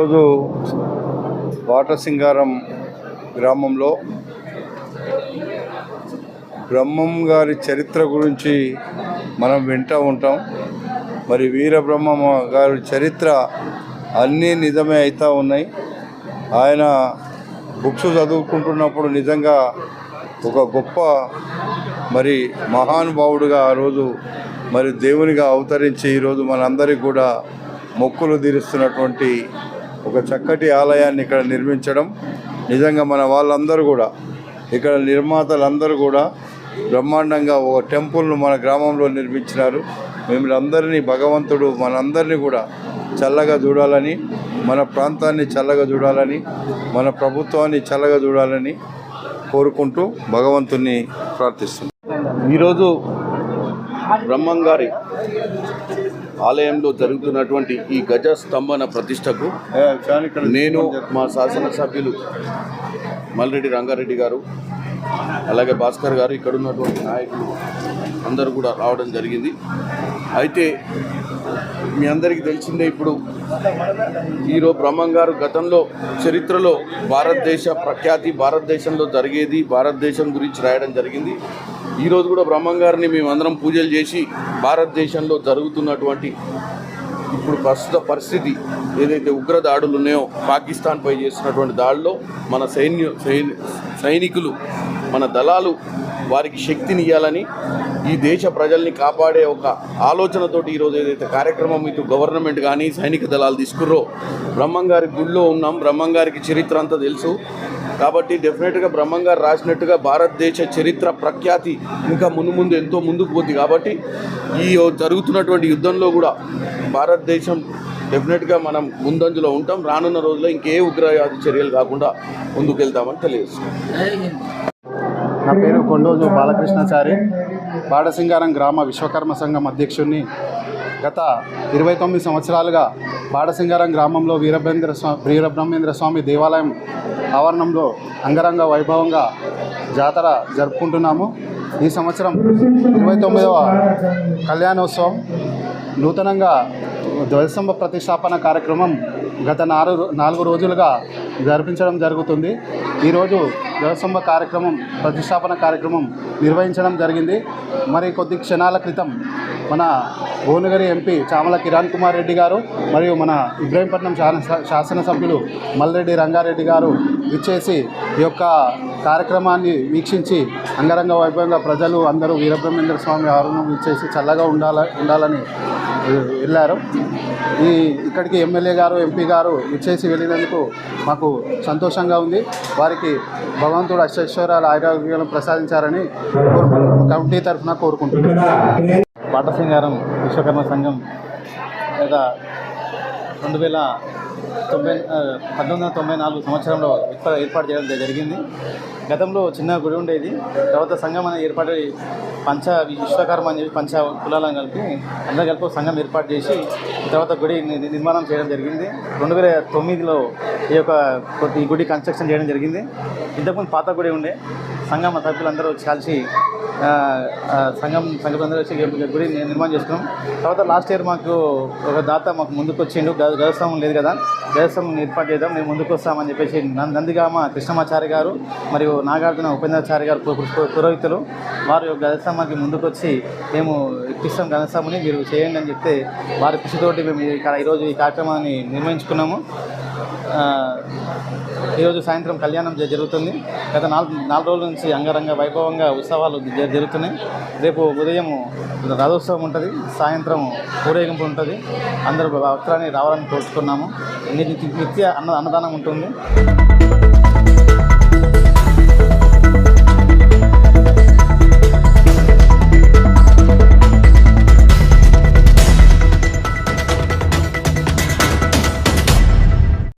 ఈరోజు వాటసింగారం గ్రామంలో బ్రహ్మం గారి చరిత్ర గురించి మనం వింటూ ఉంటాం. మరి వీరబ్రహ్మ గారి చరిత్ర అన్నీ నిజమే అవుతూ ఉన్నాయి. ఆయన బుక్స్ చదువుకుంటున్నప్పుడు నిజంగా ఒక గొప్ప మరి మహానుభావుడుగా ఆ రోజు మరి దేవునిగా అవతరించి ఈరోజు మనందరికీ కూడా మొక్కులు తీరుస్తున్నటువంటి ఒక చక్కటి ఆలయాన్ని ఇక్కడ నిర్మించడం. నిజంగా మన వాళ్ళందరూ కూడా ఇక్కడ నిర్మాతలందరూ కూడా బ్రహ్మాండంగా ఒక టెంపుల్ను మన గ్రామంలో నిర్మించినారు. మిమ్మల్ని భగవంతుడు మనందరినీ కూడా చల్లగా చూడాలని మన ప్రాంతాన్ని చల్లగా చూడాలని మన ప్రభుత్వాన్ని చల్లగా చూడాలని కోరుకుంటూ భగవంతుని ప్రార్థిస్తున్నాం. ఈరోజు బ్రహ్మంగారి ఆలయంలో జరుగుతున్నటువంటి ఈ గజ స్తంభన ప్రతిష్టకు నేను మా శాసనసభ్యులు మల్రెడ్డి రంగారెడ్డి గారు అలాగే భాస్కర్ గారు ఇక్కడ ఉన్నటువంటి నాయకులు అందరూ కూడా రావడం జరిగింది. అయితే మీ అందరికీ తెలిసిందే ఇప్పుడు హీరో బ్రహ్మం గారు గతంలో చరిత్రలో భారతదేశ ప్రఖ్యాతి భారతదేశంలో జరిగేది భారతదేశం గురించి రాయడం జరిగింది. ఈరోజు కూడా బ్రహ్మం గారిని మేమందరం పూజలు చేసి భారతదేశంలో జరుగుతున్నటువంటి ఇప్పుడు ప్రస్తుత పరిస్థితి ఏదైతే ఉగ్ర దాడులు ఉన్నాయో పాకిస్తాన్పై చేస్తున్నటువంటి దాడిలో మన సైన్య సైనికులు మన దళాలు వారికి శక్తిని ఇవ్వాలని ఈ దేశ ప్రజల్ని కాపాడే ఒక ఆలోచనతోటి ఈరోజు ఏదైతే కార్యక్రమం ఇటు గవర్నమెంట్ కానీ సైనిక దళాలు తీసుకుర్రో బ్రహ్మంగారి గుళ్ళో ఉన్నాం. బ్రహ్మంగారికి చరిత్ర అంతా తెలుసు. కాబట్టి డెఫినెట్గా బ్రహ్మంగారు రాసినట్టుగా భారతదేశ చరిత్ర ప్రఖ్యాతి ఇంకా ముందు ముందు ఎంతో ముందుకు పోతుంది కాబట్టి ఈ జరుగుతున్నటువంటి యుద్ధంలో కూడా భారతదేశం డెఫినెట్గా మనం ముందంజలో ఉంటాం. రానున్న రోజుల్లో ఇంకే ఉగ్రవాద చర్యలు కాకుండా ముందుకెళ్తామని తెలియజేస్తున్నాం. నా పేరు కొండోజు బాలకృష్ణాచారి. బాడసింగారం గ్రామ విశ్వకర్మ సంఘం అధ్యక్షుడిని గత ఇరవై తొమ్మిది సంవత్సరాలుగా బాడసింగారం గ్రామంలో వీరభేంద్ర స్వామి వీరబ్రహ్మేంద్ర స్వామి దేవాలయం ఆవరణంలో అంగరంగ వైభవంగా జాతర జరుపుకుంటున్నాము. ఈ సంవత్సరం ఇరవై తొమ్మిదవ కళ్యాణోత్సవం. నూతనంగా ధ్వజస్తంభ ప్రతిష్టాపన కార్యక్రమం గత నాలుగు నాలుగు రోజులుగా జరిపించడం జరుగుతుంది. ఈరోజు ధ్వజస్తంభ కార్యక్రమం ప్రతిష్టాపన కార్యక్రమం నిర్వహించడం జరిగింది. మరి కొద్ది క్షణాల క్రితం మన భువనగిరి ఎంపీ చామల కిరణ్ కుమార్ రెడ్డి గారు మరియు మన ఇబ్రాహీంపట్నం శాసన శాసనసభ్యులు మల్రెడ్డి రంగారెడ్డి గారు ఇచ్చేసి ఈ యొక్క కార్యక్రమాన్ని వీక్షించి అంగరంగ వైభవంగా ప్రజలు అందరూ వీరబ్రహ్మేంద్ర స్వామి ఆరుణం ఇచ్చేసి చల్లగా ఉండాల ఉండాలని వెళ్ళారు. ఈ ఇక్కడికి ఎమ్మెల్యే గారు ఎంపీ గారు ఇచ్చేసి వెళ్ళినందుకు మాకు సంతోషంగా ఉంది. వారికి భగవంతుడు అష్టైశ్వర్యాలు ఆరోగ్యాలను ప్రసాదించారని కోరుకుంటున్నాం కమిటీ తరఫున కోరుకుంటున్నాం పాటసింగారం విశ్వకర్మ సంఘం లేదా రెండు వేల తొంభై పంతొమ్మిది వందల తొంభై నాలుగు సంవత్సరంలో ఏర్పాటు చేయడం జరిగింది. గతంలో చిన్న గుడి ఉండేది. తర్వాత సంఘం అనేది ఏర్పాటు పంచ విశ్వకర్మ అని చెప్పి పంచ కులాలను కలిపి అందరూ కలిపి సంఘం ఏర్పాటు చేసి తర్వాత గుడి నిర్మాణం చేయడం జరిగింది. రెండు వేల తొమ్మిదిలో ఈ యొక్క ఈ గుడి కన్స్ట్రక్షన్ చేయడం జరిగింది. ఇంతకుముందు పాత గుడి ఉండే. సంఘం సభ్యులందరూ వచ్చి కలిసి సంఘం సంఘంలో వచ్చి గుడి నిర్మాణం చేసుకున్నాం. తర్వాత లాస్ట్ ఇయర్ మాకు ఒక దాత మాకు ముందుకు వచ్చిండు గజస్వామం లేదు కదా. గజస్వామం ఏర్పాటు చేద్దాం మేము ముందుకు వస్తామని చెప్పేసి నందిగామ కృష్ణమాచారి గారు మరియు నాగార్జున ఉపేంద్రాచారి గారు పురోహితులు వారు గజస్వామానికి ముందుకు వచ్చి మేము ఇప్పిస్తాం గజస్వామిని మీరు చేయండి అని చెప్తే వారి కృషితోటి మేము ఇక్కడ ఈరోజు ఈ కార్యక్రమాన్ని నిర్వహించుకున్నాము. ఈరోజు సాయంత్రం కళ్యాణం జ- జరుగుతుంది. గత నాలుగు నాలుగు రోజుల నుంచి అంగరంగ వైభవంగా ఉత్సవాలు జరుగుతున్నాయి. రేపు ఉదయం రథోత్సవం ఉంటుంది. సాయంత్రం ఊరేగింపు ఉంటుంది. అందరూ భక్తులని రావాలని కోరుచుకున్నాము. నిత్య అన్న అన్నదానం ఉంటుంది.